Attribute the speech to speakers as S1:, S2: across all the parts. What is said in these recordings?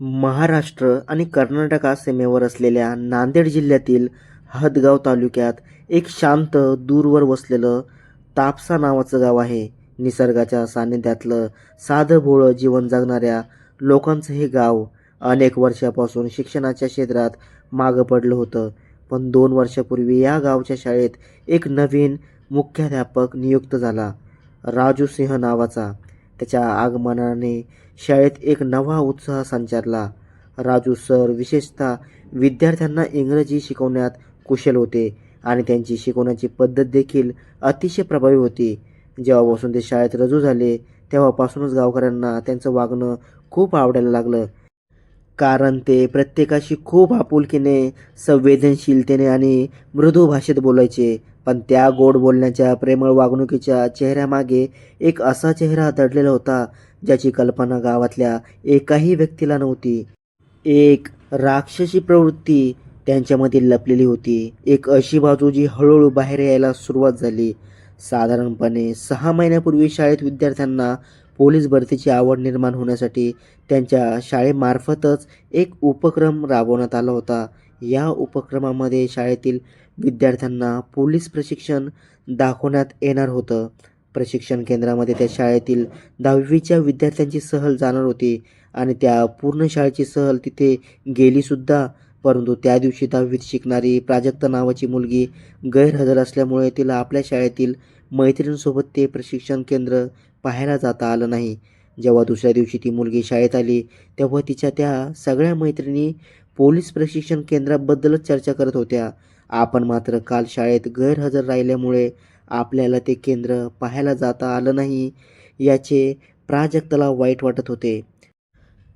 S1: महाराष्ट्र आणि कर्नाटका सीमेवर असलेल्या नांदेड जिल्ह्यातील हदगाव तालुक्यात एक शांत दूरवर वसलेलं तापसा नावाचं गाव आहे. निसर्गाच्या सान्निध्यातलं साधं भोळं जीवन जगणाऱ्या लोकांचं हे गाव अनेक वर्षापासून शिक्षणाच्या क्षेत्रात मागं पडलं होतं. पण दोन वर्षापूर्वी या गावच्या शाळेत एक नवीन मुख्याध्यापक नियुक्त झाला. राजू सिंह नावाचा. त्याच्या आगमनाने शाळेत एक नवा उत्साह संचारला. राजू सर विशेषतः विद्यार्थ्यांना इंग्रजी शिकवण्यात कुशल होते आणि त्यांची शिकवण्याची पद्धत देखील अतिशय प्रभावी होती. जेव्हापासून ते शाळेत रजू झाले तेव्हापासूनच गावकऱ्यांना त्यांचं वागणं खूप आवडायला लागलं. कारण ते प्रत्येकाशी खूप आपुलकीने संवेदनशीलतेने आणि मृदू भाषेत बोलायचे. पण त्या गोड बोलण्याच्या प्रेमळ वागणुकीच्या चेहऱ्यामागे एक असा चेहरा दडलेला होता ज्याची कल्पना गावातल्या एकाही व्यक्तीला नव्हती. एक राक्षसी प्रवृत्ती त्यांच्यामध्ये लपलेली होती. एक अशी बाजू जी हळूहळू बाहेर यायला सुरुवात झाली. साधारणपणे सहा महिन्यापूर्वी शाळेत विद्यार्थ्यांना पोलीस भरतीची आवड निर्माण होण्यासाठी त्यांच्या शाळेमार्फतच एक उपक्रम राबवण्यात आला होता. या उपक्रमामध्ये शाळेतील विद्यार्थ्यांना पोलीस प्रशिक्षण दाखवण्यात येणार होतं. प्रशिक्षण केंद्रामध्ये त्या शाळेतील दहावीच्या विद्यार्थ्यांची सहल जाणार होती आणि त्या पूर्ण शाळेची सहल तिथे गेलीसुद्धा परंतु त्या दिवशी दहावीत शिकणारी प्राजक्ता नावाची मुलगी गैरहजर असल्यामुळे तिला आपल्या शाळेतील मैत्रिणींसोबत ते प्रशिक्षण केंद्र पाहायला जाता आलं नाही. जेव्हा दुसऱ्या दिवशी ती मुलगी शाळेत आली तेव्हा तिच्या त्या सगळ्या मैत्रिणी पोलीस प्रशिक्षण केंद्राबद्दलच चर्चा करत होत्या. आपण मात्र काल शाळेत गैरहजर राहिल्यामुळे आपल्याला ते केंद्र पाहायला जाता आलं नाही याचे प्राजक्ताला वाईट वाटत होते.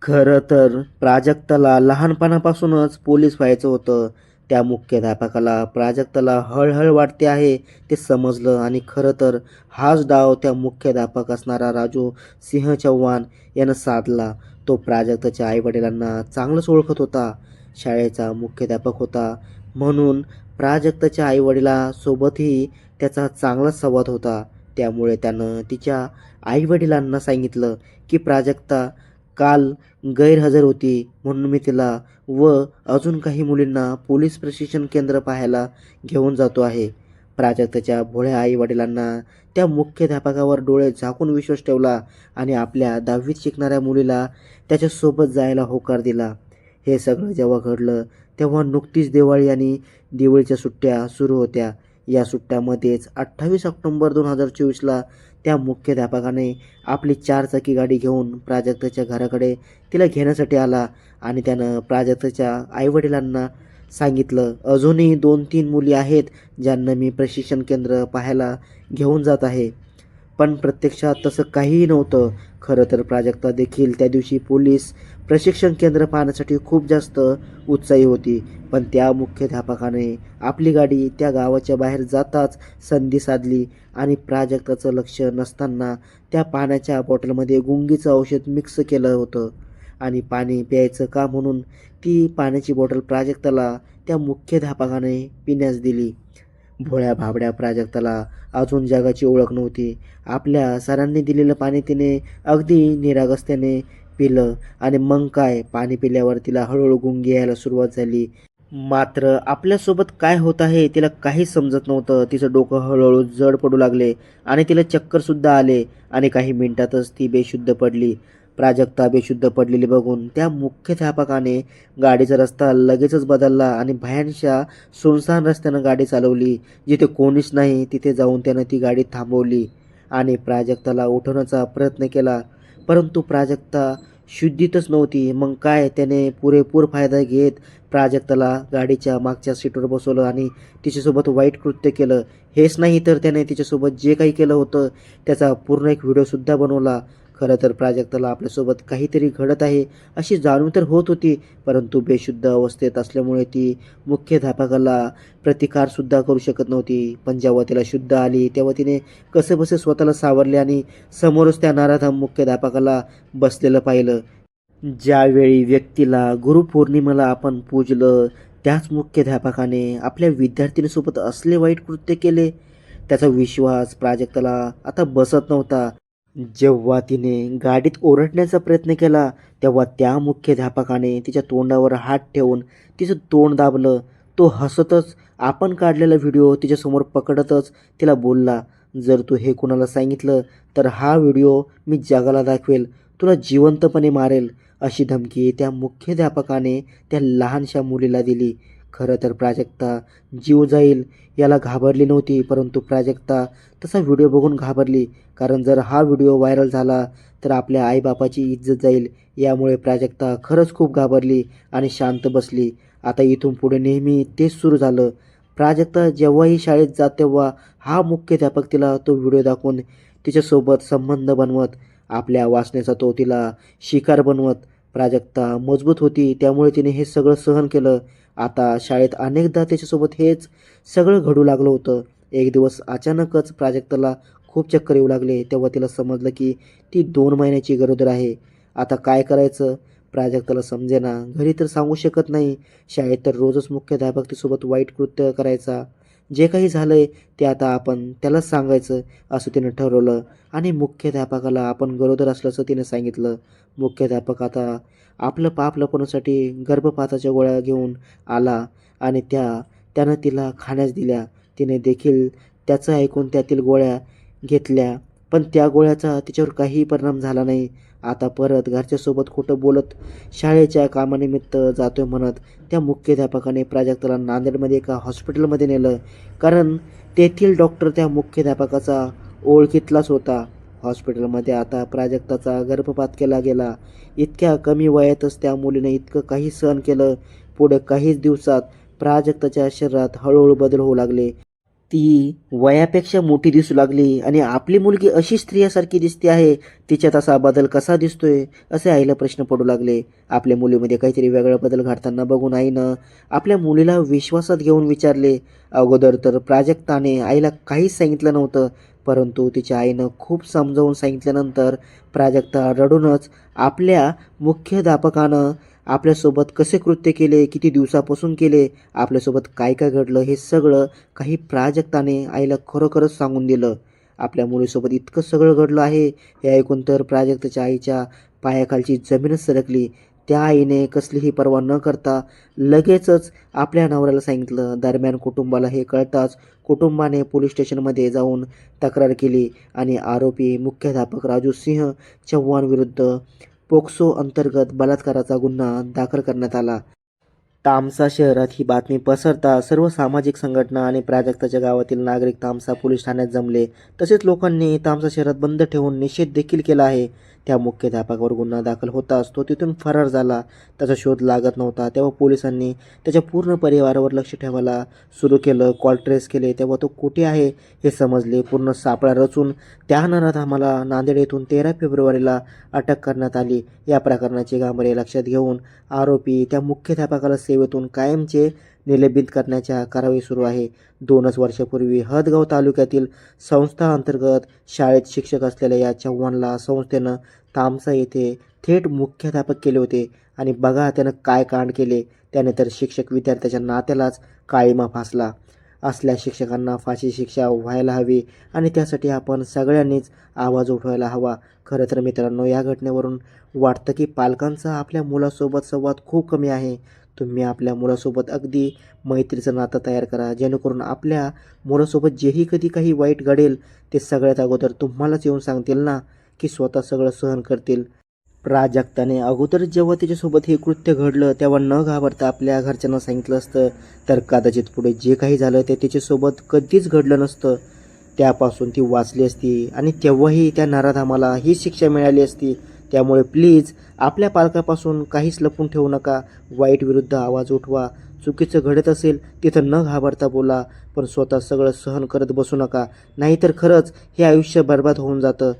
S1: खरं तर प्राजक्ताला लहानपणापासूनच पोलीस व्हायचं होतं. त्या मुख्याध्यापकाला प्राजक्ताला हळहळ वाटते आहे ते समजलं आणि खरं तर हाच डाव त्या मुख्याध्यापक असणारा राजू सिंह चव्हाण यानं साधला. तो प्राजक्ताच्या आईवडिलांना चांगलंच ओळखत होता. शाळेचा मुख्याध्यापक होता. म्हणून प्राजक्ताच्या आईवडिलासोबतही त्याचा चांगलाच संवाद होता. त्यामुळे त्यानं तिच्या आईवडिलांना सांगितलं की प्राजक्ता काल गैरहजर होती म्हणून मी तिला व अजून काही मुलींना पोलीस प्रशिक्षण केंद्र पाहायला घेऊन जातो आहे. प्राजक्ताच्या भोळ्या आईवडिलांना त्या मुख्याध्यापकावर डोळे झाकून विश्वास ठेवला आणि आपल्या दहावीत शिकणाऱ्या मुलीला त्याच्यासोबत जायला होकार दिला. हे सगळं जेव्हा घडलं तेव्हा नुकतीच दिवाळी आणि दिवाळीच्या सुट्ट्या सुरू होत्या. या सुट्ट्यामध्येच अठ्ठावीस ऑक्टोंबर दोन हजार चोवीसला त्या मुख्याध्यापकाने आपली चारचाकी गाडी घेऊन प्राजक्ताच्या घराकडे तिला घेण्यासाठी आला आणि त्यानं प्राजक्ताच्या आईवडिलांना सांगितलं अजूनही दोन तीन मुली आहेत ज्यांना मी प्रशिक्षण केंद्र पाहायला घेऊन जात आहे. पण प्रत्यक्षात तसं काहीही नव्हतं. खरं तर प्राजक्ता देखील त्या दिवशी पोलीस प्रशिक्षण केंद्र पाहण्यासाठी खूप जास्त उत्साही होती. पण त्या मुख्याध्यापकाने आपली गाडी त्या गावाच्या बाहेर जाताच संधी साधली आणि प्राजक्ताचं लक्ष नसताना त्या पाण्याच्या बॉटलमध्ये गुंगीचं औषध मिक्स केलं होतं. आणि पाणी प्यायचं का म्हणून ती पाण्याची बॉटल प्राजक्ताला त्या मुख्याध्यापकाने पिण्यास दिली. भोळ्या भाबड्या प्राजक्ताला अजून जगाची ओळख नव्हती. आपल्या सरांनी दिलेलं पाणी तिने अगदी निरागसतेने पिलं आणि मग काय? पाणी पिल्यावर तिला हळूहळू गुंगी यायला सुरुवात झाली. मात्र आपल्यासोबत काय होत आहे तिला काहीच समजत नव्हतं. तिचं डोकं हळूहळू जड पडू लागले आणि तिला चक्करसुद्धा आले आणि काही मिनिटातच ती बेशुद्ध पडली. प्राजक्ता बेशुद्ध पडलेली बघून त्या मुख्याध्यापकाने गाडीचा रस्ता लगेचच बदलला आणि भयांशा सुनसान रस्त्यानं गाडी चालवली. जिथे कोणीच नाही तिथे जाऊन त्यानं ती गाडी थांबवली आणि प्राजक्ताला उठवण्याचा प्रयत्न केला. परंतु प्राजक्ता शुद्धीतच नव्हती. मग काय? त्याने पुरेपूर फायदा घेत प्राजक्ताला गाडीच्या मागच्या सीटवर बसवलं आणि तिच्यासोबत वाईट कृत्य केलं. हेच नाही तर त्याने तिच्यासोबत जे काही केलं होतं त्याचा पूर्ण एक व्हिडिओसुद्धा बनवला. खरं तर प्राजक्ताला आपल्यासोबत काहीतरी घडत आहे अशी जाणीव तर होत होती परंतु बेशुद्ध अवस्थेत असल्यामुळे ती मुख्याध्यापकाला प्रतिकारसुद्धा करू शकत नव्हती. पण जेव्हा तिला शुद्ध आली तेव्हा तिने कसे बसे स्वतःला सावरले आणि समोरच त्या नाराधाम मुख्याध्यापकाला बसलेलं पाहिलं. ज्यावेळी व्यक्तीला गुरुपौर्णिमेला आपण पूजलं त्याच मुख्याध्यापकाने आपल्या विद्यार्थिनीसोबत असले वाईट कृत्य केले? त्याचा विश्वास प्राजक्ताला आता बसत नव्हता. जेव्हा तिने गाडीत ओरडण्याचा प्रयत्न केला तेव्हा त्या मुख्याध्यापकाने तिच्या तोंडावर हात ठेवून तिचं तोंड दाबलं. तो हसतच आपण काढलेला व्हिडिओ तिच्यासमोर पकडतच तिला बोलला जर तू हे कुणाला सांगितलं तर हा व्हिडिओ मी जगाला दाखवेल तुला जिवंतपणे मारेल अशी धमकी त्या मुख्याध्यापकाने त्या लहानशा मुलीला दिली. खरं तर प्राजक्ता जीव जाईल याला घाबरली नव्हती परंतु प्राजक्ता तसा व्हिडिओ बघून घाबरली. कारण जर हा व्हिडिओ व्हायरल झाला तर आपल्या आईबापाची इज्जत जाईल. यामुळे प्राजक्ता खरंच खूप घाबरली आणि शांत बसली. आता इथून पुढे नेहमी तेच सुरू झालं. प्राजक्ता जेव्हाही शाळेत जात तेव्हा हा मुख्याध्यापक तिला तो व्हिडिओ दाखवून तिच्यासोबत संबंध बनवत आपल्या वाचण्याचा तो तिला शिकार बनवत. प्राजक्ता मजबूत होती त्यामुळे तिने हे सगळं सहन केलं. आता शाळेत अनेकदा त्याच्यासोबत हेच सगळं घडू लागलं होतं. एक दिवस अचानकच प्राजक्ताला खूप चक्कर येऊ लागले. तेव्हा तिला समजलं की ती दोन महिन्याची गरोदर आहे. आता काय करायचं? प्राजक्ताला समजेना. घरी तर सांगू शकत नाही. शाळेत तर रोजच मुख्याध्यापक तिसोबत वाईट कृत्य करायचा. जे काही झालं आहे ते आता आपण त्यालाच सांगायचं असं तिनं ठरवलं. आणि मुख्याध्यापकाला आपण गरोदर असल्याचं तिनं सांगितलं. मुख्याध्यापक आता आपलं पाप लपवण्यासाठी गर्भपाताच्या गोळ्या घेऊन आला आणि त्या त्यानं तिला खाण्यास दिल्या. तिने देखील त्याचं ऐकून त्यातील गोळ्या घेतल्या. पण त्या गोळ्याचा तिच्यावर काहीही परिणाम झाला नाही. आता परत घरच्यासोबत खोटं बोलत शाळेच्या कामानिमित्त जातोय म्हणत त्या मुख्याध्यापकाने प्राजक्ताला नांदेडमध्ये एका हॉस्पिटलमध्ये नेलं. कारण तेथील डॉक्टर त्या मुख्याध्यापकाचा ओळखीतलाच होता. हॉस्पिटलमध्ये आता प्राजक्ताचा गर्भपात केला गेला. इतक्या कमी वयातच त्या मुलीने इतकं काही सहन केलं. पुढे काहीच दिवसात प्राजक्ताच्या शरीरात हळूहळू बदल होऊ लागले. ती वयापेक्षा मोठी दिसू लागली आणि आपली मुलगी अशी स्त्रियासारखी दिसते आहे तिच्यात असा बदल कसा दिसतोय असे आईला प्रश्न पडू लागले. आपल्या मुलीमध्ये काहीतरी वेगळा बदल घडताना बघून आईनं आपल्या मुलीला विश्वासात घेऊन विचारले. अगोदर तर प्राजक्ताने आईला काहीच सांगितलं नव्हतं परंतु तिच्या आईनं खूप समजावून सांगितल्यानंतर प्राजक्ता रडूनच आपल्या मुख्याध्यापकानं आपल्यासोबत कसे कृत्य केले किती दिवसापासून केले आपल्यासोबत काय काय घडलं हे सगळं काही प्राजक्ताने आईला खरोखरच सांगून दिलं. आपल्या मुलीसोबत इतकं सगळं घडलं आहे हे ऐकून तर प्राजक्ताच्या आईच्या पायाखालची जमीनच सरकली. त्या आईने कसलीही पर्वा न करता लगेचच आपल्या नवऱ्याला सांगितलं. दरम्यान कुटुंबाला हे कळताच कुटुंबाने पोलीस स्टेशनमध्ये जाऊन तक्रार केली आणि आरोपी मुख्याध्यापक राजू सिंह चव्हाण विरुद्ध पोक्सो अंतर्गत बलात्काराचा गुन्हा दाखल करण्यात आला. तामसा शहरात ही बातमी पसरता सर्व सामाजिक संघटना आणि प्राजक्ताच्या गावातील नागरिक तामसा पोलीस ठाण्यात जमले. तसेच लोकांनी तामसा शहरात बंद ठेवून निषेध देखील केला आहे. त्या मुख्याध्यापकावर गुन्हा दाखल होताच तो तिथून फरार झाला. त्याचा शोध लागत नव्हता. तेव्हा पोलिसांनी त्याच्या पूर्ण परिवारावर लक्ष ठेवायला सुरू केलं. कॉल ट्रेस केले. तेव्हा तो कुठे आहे हे समजले. पूर्ण सापळा रचून त्या नरात आम्हाला नांदेड येथून तेरा फेब्रुवारीला अटक करण्यात आली. या प्रकरणाचे गांभीर्य लक्षात घेऊन आरोपी त्या मुख्याध्यापकाला सेवेतून कायमचे निलंबित करण्याच्या कारवाई सुरू आहे. दोनच वर्षापूर्वी हदगाव तालुक्यातील संस्था अंतर्गत शाळेत शिक्षक असलेल्या या चव्हाणला संस्थेनं तामसा येथे थेट मुख्याध्यापक केले होते. आणि बघा त्यानं काय कांड केले. त्याने तर शिक्षक विद्यार्थ्याच्या नात्यालाच काळीमा फासला. असल्या शिक्षकांना फाशी शिक्षा व्हायला हवी आणि त्यासाठी आपण सगळ्यांनीच आवाज उठवायला हवा. खरं तर मित्रांनो या घटनेवरून वाटतं की पालकांचा आपल्या मुलासोबत संवाद खूप कमी आहे. तुम्ही आपल्या मुलासोबत अगदी मैत्रीचं नातं तयार करा. जेणेकरून आपल्या मुलासोबत जेही कधी काही वाईट घडेल ते सगळ्यात अगोदर तुम्हालाच येऊन सांगतील ना की स्वतः सगळं सहन करतील. प्राजक्ताने अगोदर जेव्हा तिच्यासोबत हे कृत्य घडलं तेव्हा न घाबरता आपल्या घरच्यांना सांगितलं असतं. तर कदाचित पुढे जे काही झालं ते तिच्यासोबत कधीच घडलं नसतं. त्यापासून ती वाचली असती आणि तेव्हाही त्या नराधामाला ही शिक्षा मिळाली असती. त्यामुळे प्लीज आपल्या पालकापासून काहीच लपून ठेवू नका. वाईट विरुद्ध आवाज उठवा. चुकीचं घडत असेल तिथं न घाबरता बोला. पण स्वतः सगळं सहन करत बसू नका. नाहीतर खरंच हे आयुष्य बर्बाद होऊन जातं.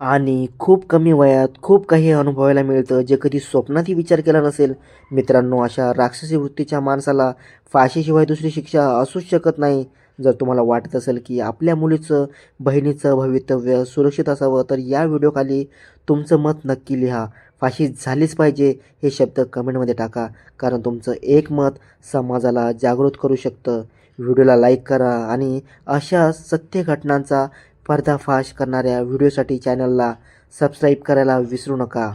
S1: आणि खूप कमी वयात खूप काही अनुभवायला मिळतं. जे कधी स्वप्नातही विचार केला नसेल. मित्रांनो अशा राक्षसी वृत्तीच्या माणसाला फाशीशिवाय दुसरी शिक्षा असूच शकत नाही. जर तुम्हाला वाटत असेल की आपल्या मुलीचं बहिणीचं भवितव्य सुरक्षित असावं तर या व्हिडिओखाली तुमचं मत नक्की लिहा. फाशी झालीच पाहिजे हे शब्द कमेंटमध्ये टाका कारण तुमचं एक मत समाजाला जागृत करू शकतं. व्हिडिओला लाईक करा आणि अशा सत्य घटनांचा पर्दाफाश करणाऱ्या व्हिडिओसाठी चॅनलला सबस्क्राईब करायला विसरू नका.